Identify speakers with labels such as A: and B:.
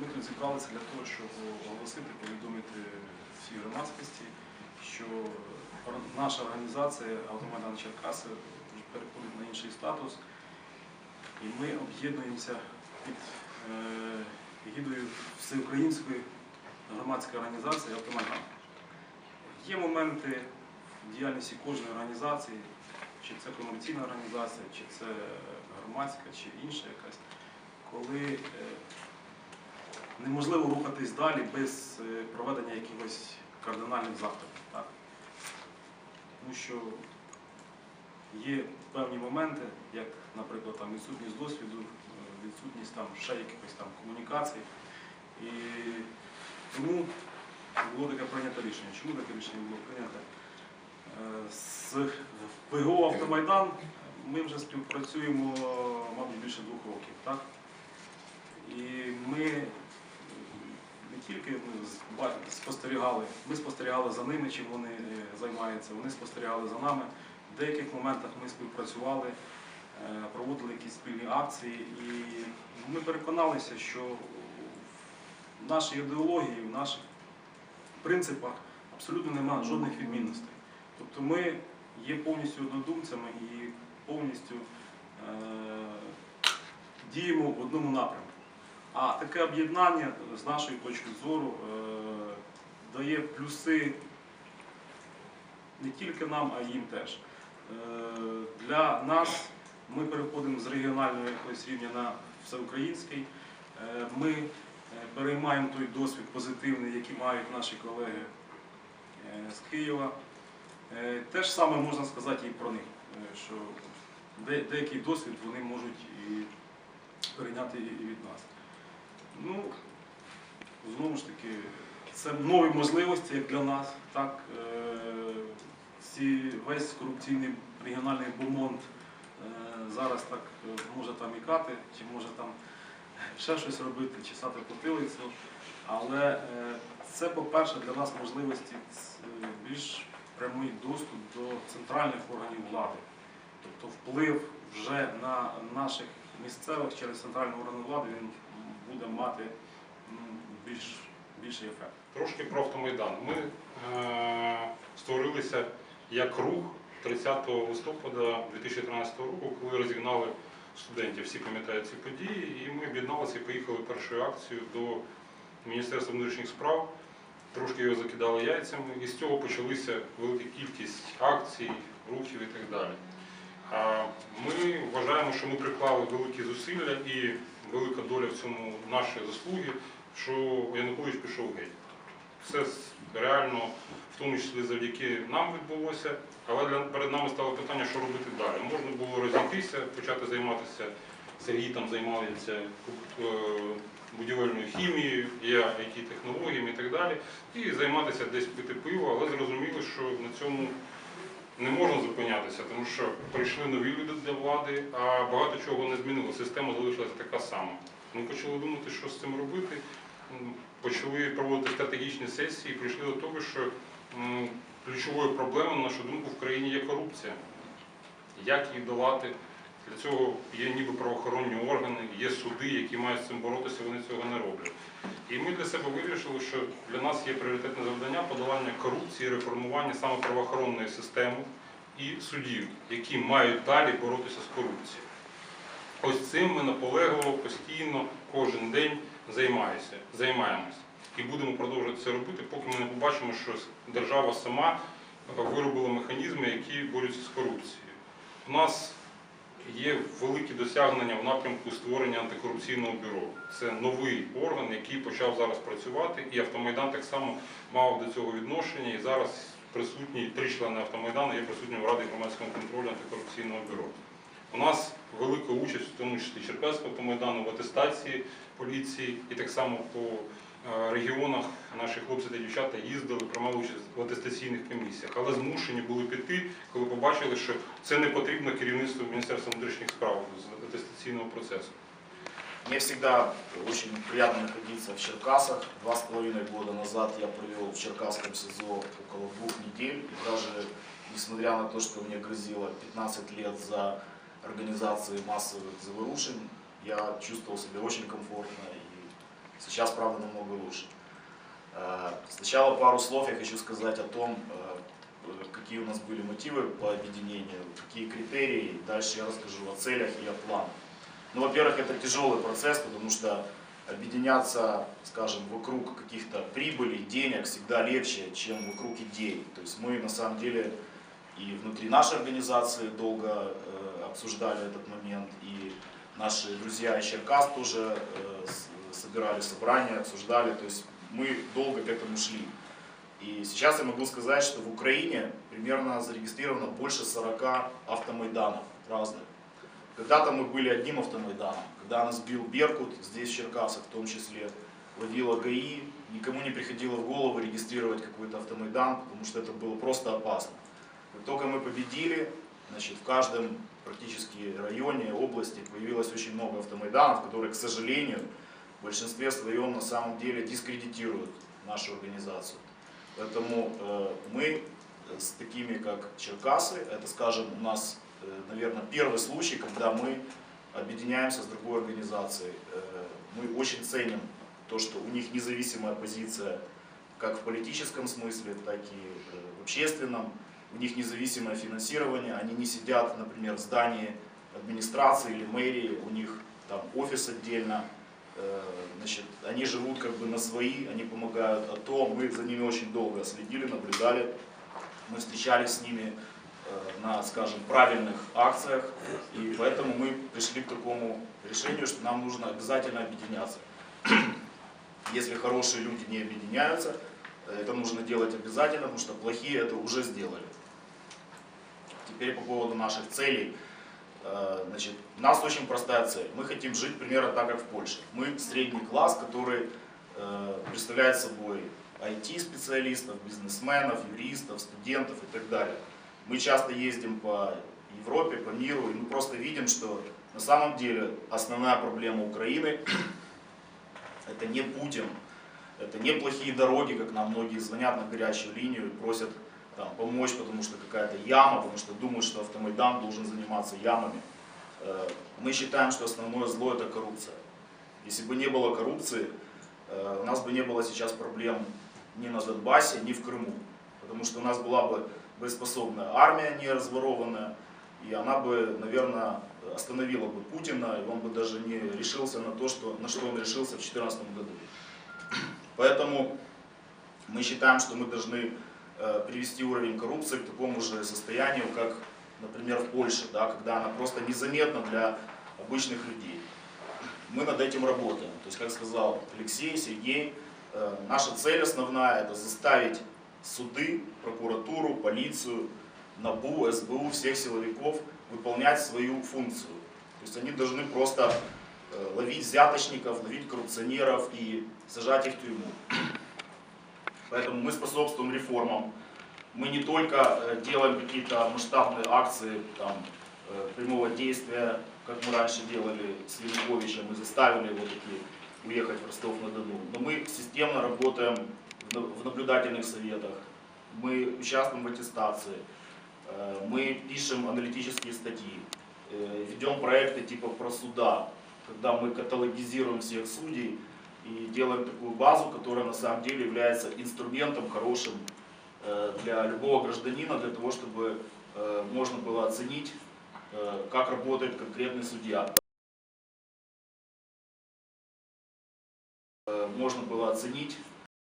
A: Ми тут зібралися для того, щоб оголосити, повідомити всій громадськості, що наша організація Автомайдан Черкаси переходить на інший статус, і ми об'єднуємося під е, егідою всеукраїнської громадської організації Автомайдан. Є моменти в діяльності кожної організації, чи це комерційна організація, чи це громадська, чи інша якась, коли е, неможливо рухатись далі без е, проведення якихось кардинальних заходів. Так? Тому що є певні моменти, як, наприклад, там, відсутність досвіду, е, відсутність там, ще якихось там комунікацій. І тому було таке прийнято рішення. Чому таке рішення було прийнято? Е, З ВГО Автомайдан ми вже співпрацюємо, мабуть, більше двох років. Так? І ми тільки ну, ба- спостерігали, ми спостерігали за ними, чим вони е, займаються, вони спостерігали за нами. В деяких моментах ми співпрацювали, е, проводили якісь спільні акції, і ми переконалися, що в нашій ідеології, в наших принципах абсолютно немає жодних відмінностей. Тобто ми є повністю однодумцями і повністю е, діємо в одному напрямку. А таке об'єднання з нашої точки зору е, дає плюси не тільки нам, а й їм теж. Е, Для нас ми переходимо з регіонального якогось рівня на всеукраїнський. Е, Ми переймаємо той досвід позитивний, який мають наші колеги з Києва. Те ж саме можна сказати і про них, що деякий досвід вони можуть і перейняти і від нас. Ну, знову ж таки, це нові можливості як для нас. Так, е, ці, весь корупційний регіональний бомонд е, зараз так е, може там ікати, чи може там ще щось робити, чесати потилицю. Але е, це, по-перше, для нас можливості більш прямий доступ до центральних органів влади. Тобто вплив вже на наших місцевих через центральні органи влади він буде мати більш, більший ефект.
B: Трошки про автомайдан. Ми е, створилися як рух 30 листопада 2013 року, коли розігнали студентів. Всі пам'ятають ці події, і ми об'єдналися і поїхали першою акцією до Міністерства внутрішніх справ. Трошки його закидали яйцями, і з цього почалися велика кількість акцій, рухів і так далі. Ми вважаємо, що ми приклали великі зусилля і велика доля в цьому наші заслуги, що Янукович пішов геть. С- реально, в тому числі завдяки нам відбулося, але для, перед нами стало питання, що робити далі. Можна було розійтися, почати займатися, Сергій там займається е, будівельною хімією, я it технологіями і так далі, і займатися десь пити пиво, але зрозуміли, що на цьому не можна зупинятися, тому що прийшли нові люди для влади, а багато чого не змінило. Система залишилася така сама. Ми почали думати, що з цим робити. Почали проводити стратегічні сесії, і прийшли до того, що ключовою проблемою, на нашу думку, в країні є корупція. Як її долати? Для цього є ніби правоохоронні органи, є суди, які мають з цим боротися, вони цього не роблять. І ми для себе вирішили, що для нас є пріоритетне завдання подолання корупції, реформування саме правоохоронної системи і судів, які мають далі боротися з корупцією. Ось цим ми наполегливо, постійно, кожен день займаємося. І будемо продовжувати це робити, поки ми не побачимо, що держава сама виробила механізми, які борються з корупцією. У нас є великі досягнення в напрямку створення антикорупційного бюро. Це новий орган, який почав зараз працювати, і Автомайдан так само мав до цього відношення. І зараз присутні три члени Автомайдану є присутніми в Раді громадського контролю антикорупційного бюро. У нас велика участь, в тому числі Черкаського автомайдану, в атестації поліції і так само по регіонах наші хлопці та дівчата їздили, приймали участь в атестаційних комісіях, але змушені були піти, коли побачили, що це не потрібно керівництву Міністерства внутрішніх справ з атестаційного процесу.
C: Мне всегда очень приятно находиться в Черкасах. Два с половиной года назад я провел в Черкасском СИЗО около двух недель. И даже несмотря на то, что мне грозило 15 лет за организацию массовых заворушений, я чувствовал себя очень комфортно Сейчас, правда, намного лучше. Э, Сначала пару слов я хочу сказать о том, э, какие у нас были мотивы по объединению, какие критерии. Дальше я расскажу о целях и о планах. Ну, во-первых, это тяжелый процесс, потому что объединяться, скажем, вокруг каких-то прибылей, денег всегда легче, чем вокруг идей. То есть мы на самом деле и внутри нашей организации долго э, обсуждали этот момент, и наши друзья из Черкас тоже э, собирали собрания, обсуждали, то есть мы долго к этому шли. И сейчас я могу сказать, что в Украине примерно зарегистрировано больше 40 автомайданов разных. Когда-то мы были одним автомайданом, когда нас бил Беркут, здесь в в том числе, ловила ГАИ, никому не приходило в голову регистрировать какой-то автомайдан, потому что это было просто опасно. Как только мы победили, значит, в каждом практически районе, области появилось очень много автомайданов, которые, к сожалению, в большинстве своем на самом деле дискредитируют нашу организацию. Поэтому э, мы с такими, как Черкасы, это, скажем, у нас, наверное, первый случай, когда мы объединяемся с другой организацией. Э, Мы очень ценим то, что у них независимая позиция как в политическом смысле, так и э, в общественном. У них независимое финансирование, они не сидят, например, в здании администрации или мэрии, у них там офис отдельно, Э, значит, они живут как бы на свои, они помогают АТО, мы за ними очень долго следили, наблюдали, мы встречались с ними э, на, скажем, правильных акциях, и поэтому мы пришли к такому решению, что нам нужно обязательно объединяться. Если хорошие люди не объединяются, э, это нужно делать обязательно, потому что плохие это уже сделали. Теперь по поводу наших целей. Э, Значит, у нас очень простая цель. Мы хотим жить примерно так, как в Польше. Мы средний класс, который э, представляет собой IT-специалистов, бизнесменов, юристов, студентов и так далее. Мы часто ездим по Европе, по миру, и мы просто видим, что на самом деле основная проблема Украины – это не Путин, это не плохие дороги, как нам многие звонят на горячую линию и просят там, помочь, потому что какая-то яма, потому что думают, что автомайдан должен заниматься ямами. Э, Мы считаем, что основное зло это коррупция. Если бы не было коррупции, э, у нас бы не было сейчас проблем ни на Донбассе, ни в Крыму. Потому что у нас была бы боеспособная армия, не разворованная, и она бы, наверное, остановила бы Путина, и он бы даже не решился на то, что, на что он решился в 2014 году. Поэтому мы считаем, что мы должны привести уровень коррупции к такому же состоянию, как, например, в Польше, да, когда она просто незаметна для обычных людей. Мы над этим работаем. То есть, как сказал Алексей, Сергей, э, наша цель основная – это заставить суды, прокуратуру, полицию, НАБУ, СБУ, всех силовиков выполнять свою функцию. То есть они должны просто э, ловить взяточников, ловить коррупционеров и сажать их в тюрьму. Поэтому мы способствуем реформам. Мы не только э, делаем какие-то масштабные акции там, э, прямого действия, как мы раньше делали с Януковичем, мы заставили его таки уехать в Ростов-на-Дону, но мы системно работаем в на- в наблюдательных советах, мы участвуем в аттестации, э, мы пишем аналитические статьи, э, ведем проекты типа про суда, когда мы каталогизируем всех судей и делаем такую базу, которая на самом деле является инструментом хорошим э, для любого гражданина, для того, чтобы э, можно было оценить, э, как работает конкретный судья. Можно было оценить,